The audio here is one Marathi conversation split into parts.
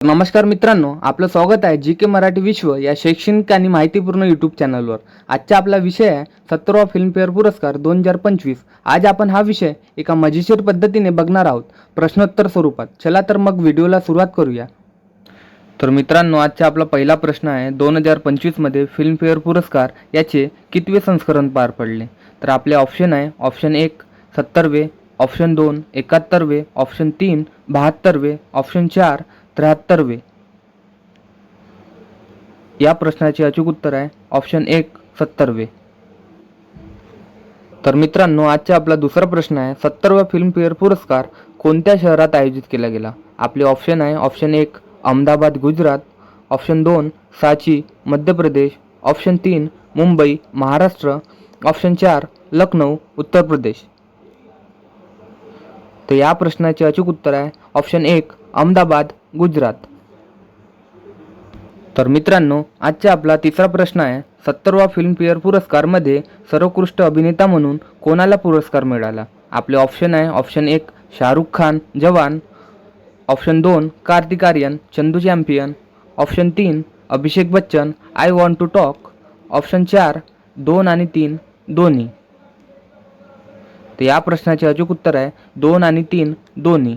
नमस्कार मित्रांनो आपलं स्वागत आहे जी के मराठी विश्व या शैक्षणिक आणि माहितीपूर्ण यूट्यूब चॅनलवर आजचा आपला विषय आहे सत्तरावा फिल्मफेअर पुरस्कार दोन हजार पंचवीस. आज आपण हा विषय एका मजेशीर पद्धतीने बघणार आहोत. प्रश्नोत्तर स्वरूपात. चला तर मग व्हिडिओला सुरुवात करूया. तर मित्रांनो आजचा आपला पहिला प्रश्न आहे दोन हजार पंचवीसमध्ये फिल्मफेअर पुरस्कार याचे कितवे संस्करण पार पडले? तर आपले ऑप्शन आहे ऑप्शन एक सत्तरवे ऑप्शन दोन एकाहत्तरवे ऑप्शन तीन बहात्तरवे ऑप्शन चार त्र्याहत्तरवे या प्रश्नाचे अचूक उत्तर आहे. ऑप्शन एक सत्तरवे तर मित्रांनो आजचा आपला दुसरा प्रश्न आहे. सत्तरवा फिल्मफेअर पुरस्कार कोणत्या शहरात आयोजित केला गेला? आपले ऑप्शन आहे. ऑप्शन एक अहमदाबाद गुजरात. ऑप्शन दोन साची मध्य प्रदेश. ऑप्शन तीन मुंबई महाराष्ट्र. ऑप्शन चार लखनौ उत्तर प्रदेश. तर या प्रश्नाचे अचूक उत्तर आहे. ऑप्शन एक अहमदाबाद गुजरात. तर मित्रांनो आजचा आपला तिसरा प्रश्न आहे सत्तरवा फिल्मफेअर पुरस्कारमध्ये सर्वोत्कृष्ट अभिनेता म्हणून कोणाला पुरस्कार मिळाला? आपले ऑप्शन आहे ऑप्शन एक शाहरुख खान जवान. ऑप्शन दोन कार्तिक आर्यन चंदू चॅम्पियन ऑप्शन तीन Abhishek Bachchan I want to talk option चार दोन आणि तीन दोन्ही. तर या प्रश्नाचे अचूक उत्तर आहे दोन आणि तीन दोन्ही.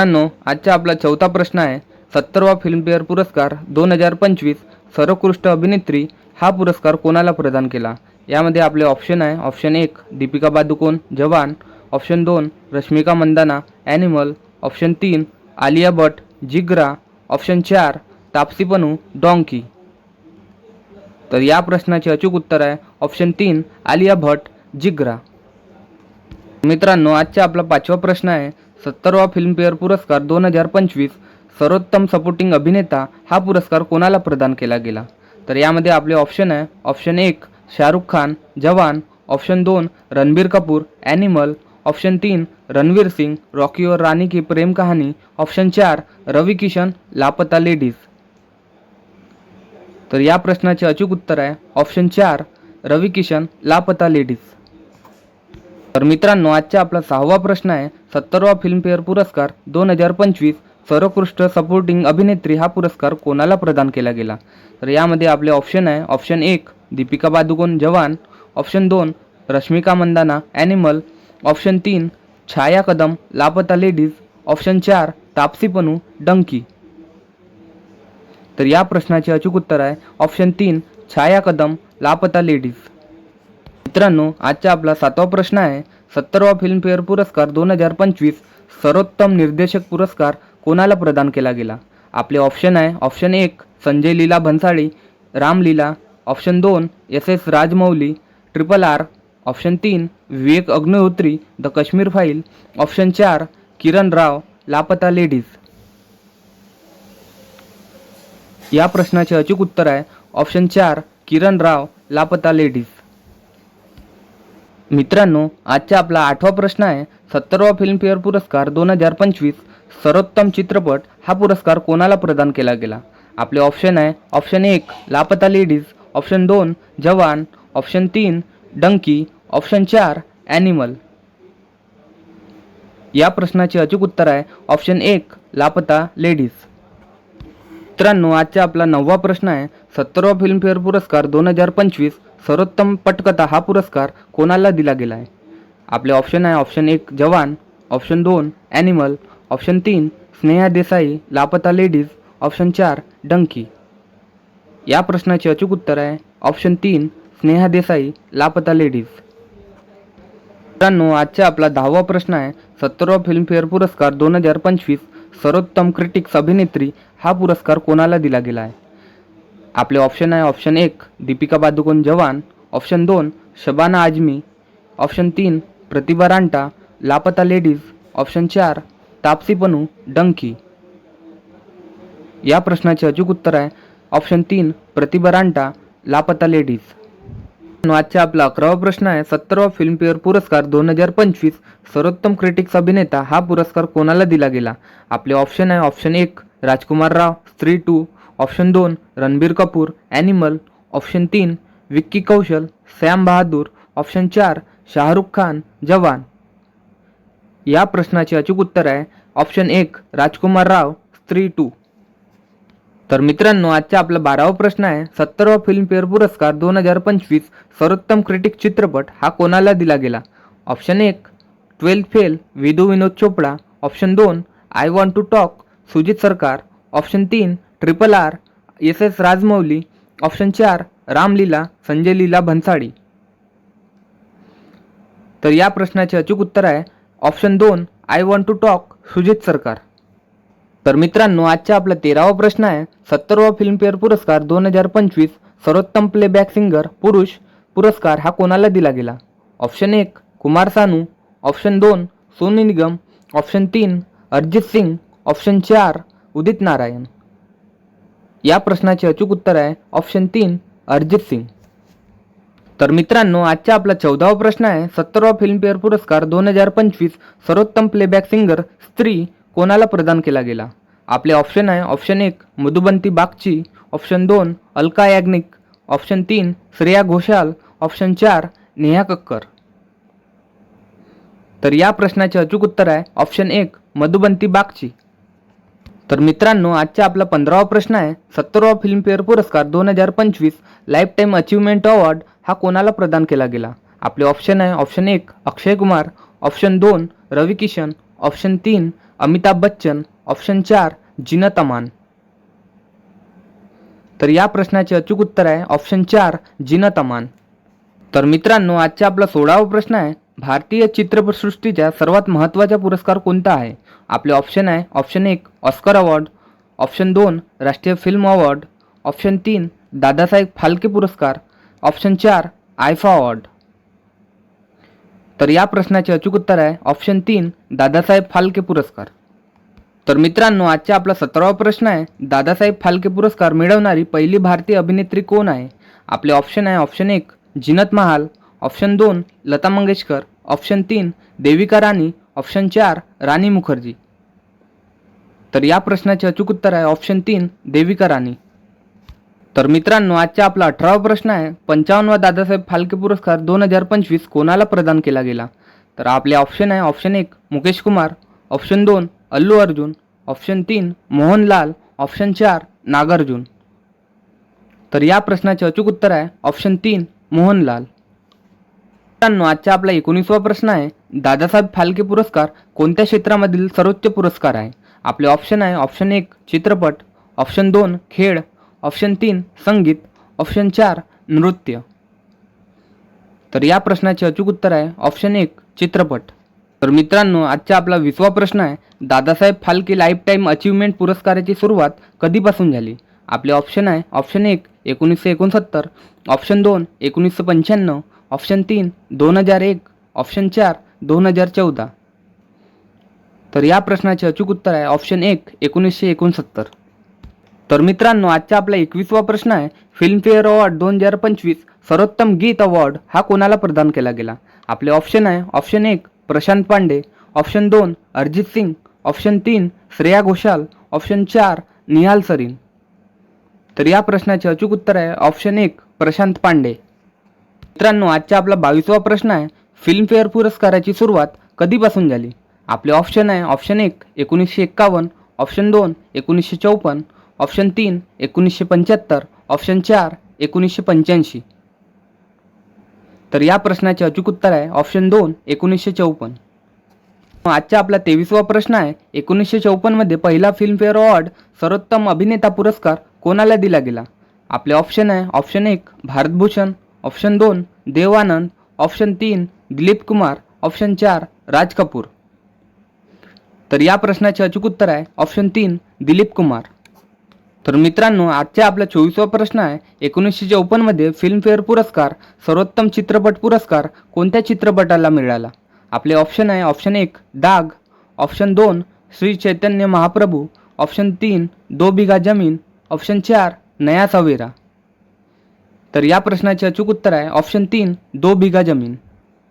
मित्रांनो आजचा आपला चौथा प्रश्न आहे. सत्तरवा फिल्मफेअर पुरस्कार दोन हजार पंचवीस सर्वोत्कृष्ट अभिनेत्री हा पुरस्कार कोणाला प्रदान केला? यामध्ये आपले ऑप्शन आहे. ऑप्शन एक दीपिका पादुकोण जवान. ऑप्शन दोन रश्मिका मंदाना ॲनिमल ऑप्शन तीन आलिया भट जिग्रा. ऑप्शन चार तापसी पनू डॉंकी तर या प्रश्नाचे अचूक उत्तर आहे. ऑप्शन तीन आलिया भट जिग्रा. मित्रांनो आजचा आपला पाचवा प्रश्न आहे. सत्तरवा फिल्मफेअर पुरस्कार दोन हजार पंचवीस सर्वोत्तम सपोर्टिंग अभिनेता हा पुरस्कार कोणाला प्रदान केला गेला? तर यामध्ये आपले ऑप्शन आहे ऑप्शन एक शाहरुख खान जवान ऑप्शन दोन रणबीर कपूर ॲनिमल ऑप्शन तीन रणवीर सिंग रॉकी और रानी की प्रेम कहाणी ऑप्शन चार रवी किशन लापता लेडीज तर या प्रश्नाचे अचूक उत्तर आहे ऑप्शन चार रवी किशन लापता लेडीज तर मित्रांनो आजचा आपला सहावा प्रश्न आहे सत्तरवा फिल्मफेअर पुरस्कार दोन हजार पंचवीस सर्वोत्कृष्ट सपोर्टिंग अभिनेत्री हा पुरस्कार कोणाला प्रदान केला गेला? तर यामध्ये आपले ऑप्शन आहे ऑप्शन एक दीपिका पादुकोण जवान ऑप्शन दोन रश्मिका मंदाना ॲनिमल ऑप्शन तीन छाया कदम लापता लेडीज ऑप्शन चार तापसी पनू डंकी तर या प्रश्नाचे अचूक उत्तर आहे ऑप्शन तीन छाया कदम लापता लेडीज मित्रांनो आजचा आपला सातवा प्रश्न आहे सत्तरवा फिल्मफेअर पुरस्कार दोन हजार पंचवीस सर्वोत्तम निर्देशक पुरस्कार कोणाला प्रदान केला गेला? आपले ऑप्शन आहे ऑप्शन एक संजय लीला भन्साळी रामलीला ऑप्शन दोन S S Rajamouli triple R option तीन Vivek Agnihotri the Kashmir file option चार किरण राव लापता लेडीज या प्रश्नाचे अचूक उत्तर आहे ऑप्शन चार किरण राव लापता लेडीज मित्रांनो आजचा आपला आठवा प्रश्न आहे सत्तरवा फिल्मफेअर पुरस्कार दोन हजार पंचवीस सर्वोत्तम चित्रपट हा पुरस्कार कोणाला प्रदान केला गेला? आपले ऑप्शन आहे ऑप्शन एक लापता लेडीज ऑप्शन दोन जवान ऑप्शन तीन डंकी ऑप्शन चार ॲनिमल या प्रश्नाचे अचूक उत्तर आहे ऑप्शन एक लापता लेडीज मित्रांनो आजचा आपला नववा प्रश्न आहे सत्तरवा फिल्मफेअर पुरस्कार दोन हजार पंचवीस सर्वोत्तम पटकथा हा पुरस्कार कोणाला दिला गेला आहे आपले ऑप्शन आहे ऑप्शन एक जवान ऑप्शन दोन ॲनिमल ऑप्शन तीन स्नेहा देसाई लापता लेडीज ऑप्शन चार डंकी या प्रश्नाचे अचूक उत्तर आहे ऑप्शन तीन स्नेहा देसाई लापता लेडीज मित्रांनो आजचा आपला दहावा प्रश्न आहे सत्तरवा फिल्मफेअर पुरस्कार दोन हजार पंचवीस सर्वोत्तम क्रिटिक्स अभिनेत्री हा पुरस्कार कोणाला दिला गेला आहे आपले ऑप्शन आहे ऑप्शन एक दीपिका पादुकोण जवान. ऑप्शन दोन शबाना आजमी. ऑप्शन तीन प्रतिभा रांटा लापता लेडीज ऑप्शन चार तापसी पनू डंकी. या प्रश्नाचे अचूक उत्तर आहे. ऑप्शन तीन प्रतिभा रांटा लापता लेडीज आजचा आपला अकरावा प्रश्न आहे. सत्तरावा फिल्मफेअर पुरस्कार दोन हजार पंचवीस सर्वोत्तम क्रिटिक्स अभिनेता हा पुरस्कार कोणाला दिला गेला? आपले ऑप्शन आहे ऑप्शन एक राजकुमार राव. स्त्री टू ऑप्शन दोन रणबीर कपूर ॲनिमल. ऑप्शन तीन विक्की कौशल सॅम बहादूर. ऑप्शन चार शाहरुख खान जवान. या प्रश्नाचे अचूक उत्तर आहे. ऑप्शन एक राजकुमार राव स्त्री टू. तर मित्रांनो आजचा आपला बारावा प्रश्न आहे. सत्तरवा फिल्मफेअर पुरस्कार दोन हजार पंचवीस सर्वोत्तम क्रिटिक चित्रपट हा कोणाला दिला गेला? ऑप्शन एक twelfth fail Vidhu Vinod Chopra. Option दोन I want to talk Shoojit Sircar. Option तीन triple R S S Rajamouli option चार रामलीला संजय लीला भन्साळी. तर या प्रश्नाचे अचूक उत्तर आहे ऑप्शन दोन I want to talk Shoojit Sircar. तर मित्रांनो आजचा आपला तेरावा प्रश्न आहे सत्तरवा फिल्मफेअर पुरस्कार दोन हजार पंचवीस सर्वोत्तम प्लेबॅक सिंगर पुरुष पुरस्कार हा कोणाला दिला गेला? ऑप्शन एक कुमार सानू. ऑप्शन दोन सोनू निगम. ऑप्शन तीन अरिजित सिंग. ऑप्शन चार उदित नारायण. या प्रश्नाचे अचूक उत्तर आहे ऑप्शन तीन अरिजित सिंग. तर मित्रांनो आजचा आपला चौदावा प्रश्न आहे. सत्तरवा फिल्मफेअर पुरस्कार दोन हजार पंचवीस सर्वोत्तम प्लेबॅक सिंगर स्त्री कोणाला प्रदान केला गेला? आपले ऑप्शन आहे ऑप्शन एक मधुबंती बागची. ऑप्शन दोन अलका याग्निक. ऑप्शन तीन श्रेया घोषाल. ऑप्शन चार नेहा कक्कर. तर या प्रश्नाचे अचूक उत्तर आहे ऑप्शन एक मधुबंती बागची. तर मित्रांनो आजचा आपला पंधरावा प्रश्न आहे. सत्तरवा फिल्मफेअर पुरस्कार दोन हजार पंचवीस लाईफ टाईम अचीवमेंट अवॉर्ड हा कोणाला प्रदान केला गेला? आपले ऑप्शन आहे ऑप्शन एक अक्षय कुमार ऑप्शन दोन रवी किशन ऑप्शन तीन अमिताभ बच्चन ऑप्शन चार जिनत अमान तर या प्रश्नाचे अचूक उत्तर आहे ऑप्शन चार जिनत अमान तर मित्रांनो आजचा आपला सोळावा प्रश्न आहे. भारतीय चित्रपटसृष्टीचा सर्वात महत्त्वाचा पुरस्कार कोणता आहे? आपले ऑप्शन आहे ऑप्शन एक ऑस्कर अवॉर्ड ऑप्शन दोन राष्ट्रीय फिल्म अवॉर्ड ऑप्शन तीन दादासाहेब फाल्के पुरस्कार ऑप्शन चार आयफा अवॉर्ड तर या प्रश्नाचे अचूक उत्तर आहे ऑप्शन तीन दादासाहेब फाल्के पुरस्कार. तर मित्रांनो आजचा आपला सतरावा प्रश्न आहे दादासाहेब फाल्के पुरस्कार मिळवणारी पहिली भारतीय अभिनेत्री कोण आहे? आपले ऑप्शन आहे ऑप्शन एक जिनत महाल ऑप्शन दोन लता मंगेशकर. ऑप्शन तीन देविका राणी. ऑप्शन चार राणी मुखर्जी. तर या प्रश्नाचे अचूक उत्तर आहे ऑप्शन तीन देविका राणी. तर मित्रांनो आजचा आपला अठरावा प्रश्न आहे. पंचावन्नवा दादासाहेब फाल्के पुरस्कार दोन हजार पंचवीस कोणाला प्रदान केला गेला? तर आपले ऑप्शन आहे ऑप्शन एक मुकेश कुमार. ऑप्शन दोन अल्लू अर्जुन. ऑप्शन तीन मोहनलाल. ऑप्शन चार नागार्जुन. तर या प्रश्नाचे अचूक उत्तर आहे ऑप्शन तीन मोहनलाल. मित्रांनो आजचा आपला एकोणीसवा प्रश्न आहे दादासाहेब फाल्के पुरस्कार कोणत्या क्षेत्रामधील सर्वोच्च पुरस्कार आहे? आपले ऑप्शन आहे ऑप्शन एक चित्रपट ऑप्शन दोन खेळ ऑप्शन तीन संगीत ऑप्शन चार नृत्य. तर या प्रश्नाचे अचूक उत्तर आहे ऑप्शन एक चित्रपट. तर मित्रांनो आजचा आपला विसवा प्रश्न आहे Dadasaheb Phalke lifetime achievement पुरस्काराची सुरुवात कधीपासून झाली? आपले ऑप्शन आहे ऑप्शन एक एकोणीसशे एकोणसत्तर ऑप्शन दोन एकोणीसशे पंच्याण्णव ऑप्शन तीन दोन हजार एक ऑप्शन चार दोन हजार चौदा. तर या प्रश्नाचे अचूक उत्तर आहे ऑप्शन एक एकोणीसशे एकोणसत्तर. तर मित्रांनो आजचा आपला एकवीसवा प्रश्न आहे फिल्मफेअर अवॉर्ड दोन हजार पंचवीस सर्वोत्तम गीत अवॉर्ड हा कोणाला प्रदान केला गेला? आपले ऑप्शन आहे ऑप्शन एक प्रशांत पांडे ऑप्शन दोन अरिजित सिंग ऑप्शन तीन श्रेया घोषाल ऑप्शन चार निहाल सरीन. तर या प्रश्नाचे अचूक उत्तर आहे ऑप्शन एक प्रशांत पांडे. मित्रांनो आजचा आपला बावीसवा प्रश्न आहे. फिल्मफेअर पुरस्काराची सुरुवात कधीपासून झाली? आपले ऑप्शन आहे ऑप्शन एक एकोणीसशे एक्कावन्न ऑप्शन दोन एकोणीसशे चौपन्न ऑप्शन तीन एकोणीसशे पंच्याहत्तर ऑप्शन चार एकोणीसशे पंच्याऐंशी. तर या प्रश्नाचे अचूक उत्तर आहे ऑप्शन दोन एकोणीसशे चौपन्न. आजचा आपला तेवीसवा प्रश्न आहे एकोणीसशे चौपन्नमध्ये पहिला फिल्मफेअर अवॉर्ड सर्वोत्तम अभिनेता पुरस्कार कोणाला दिला गेला? आपले ऑप्शन आहे ऑप्शन एक भारतभूषण ऑप्शन दोन देव आनंद ऑप्शन तीन दिलीप कुमार. ऑप्शन चार राज कपूर. तर या प्रश्नाचे अचूक उत्तर आहे. ऑप्शन तीन दिलीप कुमार. तर मित्रांनो आजचा आपला चोवीसवा प्रश्न आहे. एकोणीसशे चौपन्नमध्ये फिल्मफेअर पुरस्कार सर्वोत्तम चित्रपट पुरस्कार कोणत्या चित्रपटाला मिळाला? आपले ऑप्शन आहे. ऑप्शन एक दाग. ऑप्शन दोन श्री चैतन्य महाप्रभू. ऑप्शन तीन दो बिघा जमीन. ऑप्शन चार नया सवेरा. तर या प्रश्नाचे अचूक उत्तर आहे ऑप्शन तीन दो बिघा जमीन.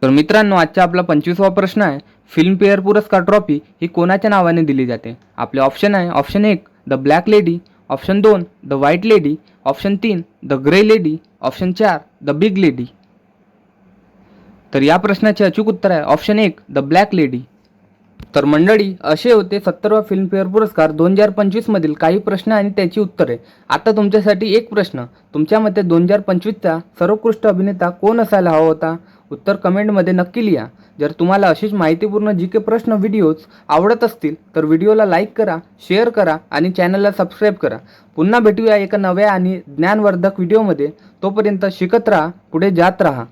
तर मित्रांनो आजचा आपला पंचवीसवा प्रश्न आहे फिल्मफेअर पुरस्कार ट्रॉफी ही कोणाच्या नावाने दिली जाते? आपले ऑप्शन आहे ऑप्शन एक द ब्लॅक लेडी ऑप्शन दोन द व्हाईट लेडी ऑप्शन तीन द ग्रे लेडी ऑप्शन चार द बिग लेडी तर या प्रश्नाचे अचूक उत्तर आहे ऑप्शन एक द ब्लॅक लेडी तर मंडळी असे होते सत्तरवा फिल्मफेअर पुरस्कार दोन हजार पंचवीसमधील काही प्रश्न आणि त्याची उत्तरे. आता तुमच्यासाठी एक प्रश्न. तुमच्या मते दोन हजार पंचवीसचा सर्वोत्कृष्ट अभिनेता कोण असायला हवा होता? उत्तर कमेंटमध्ये नक्की लिहा. जर तुम्हाला अशीच माहितीपूर्ण जी के प्रश्न व्हिडिओज आवडत असतील तर व्हिडिओला लाईक करा शेअर करा आणि चॅनलला सबस्क्राईब करा. पुन्हा भेटूया एका नव्या आणि ज्ञानवर्धक व्हिडिओमध्ये तोपर्यंत शिकत राहा पुढे जात राहा.